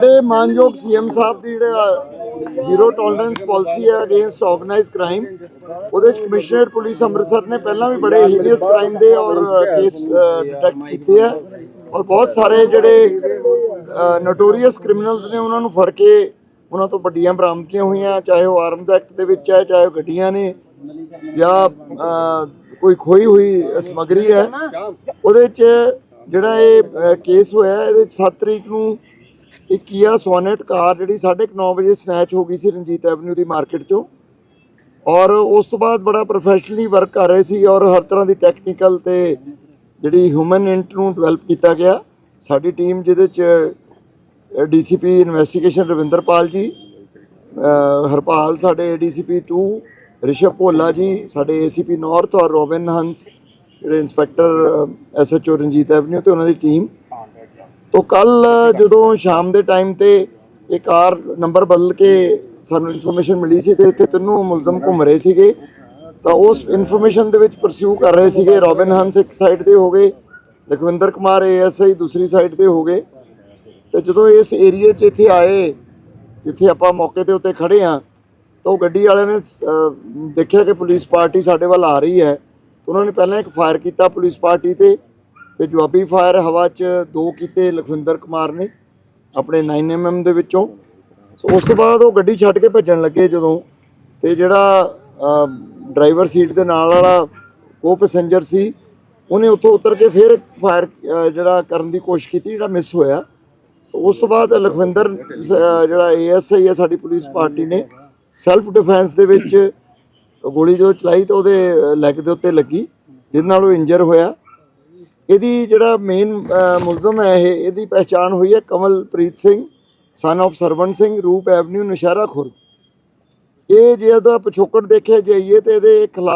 ਸਾਡੇ ਮਾਨਯੋਗ ਸੀਐਮ ਸਾਹਿਬ ਦੀ ਜਿਹੜਾ ਜ਼ੀਰੋ ਟੋਲਰੈਂਸ ਪਾਲਿਸੀ ਹੈ ਅਗੇਂਸਟ ਆਰਗੇਨਾਈਜ਼ਡ ਕ੍ਰਾਈਮ ਉਹਦੇ ਚ ਕਮਿਸ਼ਨਰੇਟ ਪੁਲਿਸ ਅੰਮ੍ਰਿਤਸਰ ਨੇ ਪਹਿਲਾਂ ਵੀ ਬੜੇ ਹੀਨੀਅਸ ਕ੍ਰਾਈਮ ਦੇ ਔਰ ਕੇਸ ਡਿਟੈਕਟ ਕੀਤੇ ਆ ਔਰ ਬਹੁਤ ਸਾਰੇ ਜਿਹੜੇ ਨੋਟੋਰੀਅਸ ਕ੍ਰਿਮੀਨਲਸ ਨੇ ਉਹਨਾਂ ਨੂੰ ਫੜ ਕੇ ਉਹਨਾਂ ਤੋਂ ਵੱਡੀਆਂ ਬਰਾਮਦਗੀਆਂ ਹੋਈਆਂ, ਚਾਹੇ ਉਹ ਆਰਮਜ਼ ਐਕਟ ਦੇ ਵਿੱਚ ਹੈ, ਚਾਹੇ ਉਹ ਗੱਡੀਆਂ ਨੇ ਜਾਂ ਕੋਈ ਖੋਈ ਹੋਈ ਸਮਗਰੀ ਹੈ, ਉਹਦੇ ਚ ਜਿਹੜਾ ਇਹ ਕੇਸ ਹੋਇਆ, ਇਹਦੇ 7 ਤਰੀਕ ਨੂੰ ਇੱਕ ਕੀਆ ਸੋਨੇਟ ਕਾਰ ਜਿਹੜੀ 9:30 ਵਜੇ ਸਨੈਚ ਹੋ ਗਈ ਸੀ ਰਣਜੀਤ ਐਵਨਿਊ ਦੀ ਮਾਰਕੀਟ ਚੋਂ। ਔਰ ਉਸ ਤੋਂ ਬਾਅਦ ਬੜਾ ਪ੍ਰੋਫੈਸ਼ਨਲੀ ਵਰਕ ਕਰ ਰਹੇ ਸੀ ਔਰ ਹਰ ਤਰ੍ਹਾਂ ਦੀ ਟੈਕਨੀਕਲ ਤੇ ਜਿਹੜੀ ਹਿਊਮਨ ਇੰਟ ਨੂੰ ਡਿਵੈਲਪ ਕੀਤਾ ਗਿਆ। ਸਾਡੀ ਟੀਮ ਜਿਹਦੇ ਚ ਡੀਸੀਪੀ ਇਨਵੈਸਟੀਗੇਸ਼ਨ ਰਵਿੰਦਰਪਾਲ ਜੀ ਹਰਪਾਲ ਸਾਡੇ ਡੀਸੀਪੀ 2 ਰਿਸ਼ਵ ਭੋਲਾ ਜੀ, ਸਾਡੇ ਏਸੀਪੀ ਨਾਰਥ ਔਰ ਰੋਬਿਨ ਹੰਸ, ਜਿਹੜੇ ਇੰਸਪੈਕਟਰ ਐਸਐਚਓ ਰਣਜੀਤ ਐਵਨਿਊ ਤੇ ਉਹਨਾਂ ਦੀ ਟੀਮ ਤੋਂ ਕੱਲ ਜਦੋਂ ਸ਼ਾਮ ਦੇ ਟਾਈਮ ਤੇ ਇਹ ਕਾਰ ਨੰਬਰ ਬਦਲ ਕੇ ਸਾਨੂੰ ਇਨਫੋਰਮੇਸ਼ਨ ਮਿਲੀ ਸੀ ਤੇ ਇੱਥੇ ਤਿੰਨੋਂ ਮੁਲਜ਼ਮ ਘੁੰਮ ਰਹੇ ਸੀਗੇ, ਤਾਂ ਉਸ ਇਨਫੋਰਮੇਸ਼ਨ ਦੇ ਵਿੱਚ ਪਰਸਿਊ ਕਰ ਰਹੇ ਸੀਗੇ ਰੋਬਿਨ ਹੰਸ ਇੱਕ ਸਾਈਡ ਤੇ ਹੋ ਗਏ, ਲਖਵਿੰਦਰ ਕੁਮਾਰ ਏਐਸਆਈ ਦੂਸਰੀ ਸਾਈਡ ਤੇ ਹੋ ਗਏ। ਤੇ ਜਦੋਂ ਇਸ ਏਰੀਏ 'ਚ ਇੱਥੇ ਆਏ, ਜਿੱਥੇ ਆਪਾਂ ਮੌਕੇ ਤੇ ਉੱਤੇ ਖੜੇ ਆ ਤਾਂ ਉਹ ਗੱਡੀ ਵਾਲਿਆਂ ਨੇ ਦੇਖਿਆ ਕਿ ਪੁਲਿਸ ਪਾਰਟੀ ਸਾਡੇ ਵੱਲ ਆ ਰਹੀ ਹੈ। ਉਹਨਾਂ ਨੇ ਪਹਿਲਾਂ ਇੱਕ ਫਾਇਰ ਕੀਤਾ ਪੁਲਿਸ ਪਾਰਟੀ ਤੇ ਤੇ ਜਵਾਬੀ ਫਾਇਰ ਹਵਾ 'ਚ ਦੋ ਕੀਤੇ ਲਖਵਿੰਦਰ ਕੁਮਾਰ ਨੇ, ਆਪਣੇ 9mm ਦੇ ਵਿੱਚੋਂ। ਸੋ ਉਸ ਤੋਂ ਬਾਅਦ ਉਹ ਗੱਡੀ ਛੱਡ ਕੇ ਭੱਜਣ ਲੱਗੇ ਜਦੋਂ, ਤੇ ਜਿਹੜਾ ਡਰਾਈਵਰ ਸੀਟ ਦੇ ਨਾਲ ਵਾਲਾ ਉਹ ਪੈਸੇਂਜਰ ਸੀ, ਉਹਨੇ ਉੱਥੋਂ ਉਤਰ ਕੇ ਫਿਰ ਫਾਇਰ ਜਿਹੜਾ ਕਰਨ ਦੀ ਕੋਸ਼ਿਸ਼ ਕੀਤੀ ਜਿਹੜਾ ਮਿਸ ਹੋਇਆ। ਤਾਂ ਉਸ ਤੋਂ ਬਾਅਦ ਲਖਵਿੰਦਰ ਸ- ਜਿਹੜਾ ਏਐਸਆਈ ਹੈ ਸਾਡੀ ਪੁਲਿਸ ਪਾਰਟੀ ਨੇ ਸੈਲਫ ਡਿਫੈਂਸ ਦੇ ਵਿੱਚ ਗੋਲੀ ਜੋ ਚਲਾਈ ਤਾਂ ਉਹਦੇ ਲੈਗ ਦੇ ਉੱਤੇ ਲੱਗੀ ਜਿਸ ਨਾਲ ਉਹ ਇੰਜਰ ਹੋਇਆ। ਇਹਦੀ ਜਿਹੜਾ ਮੇਨ ਮੁਲਜ਼ਮ ਹੈ ਇਹ, ਇਹਦੀ ਪਹਿਚਾਣ ਹੋਈ ਹੈ Kamalpreet Singh son of Sarwan Singh, Roop avenue Nashehra Khurd. ਇਹ ਜੇ ਉਹਦਾ ਪਿਛੋਕੜ ਦੇਖਿਆ ਜਾਈਏ ਤੇ ਇਹਦੇ ਖਿਲਾਫ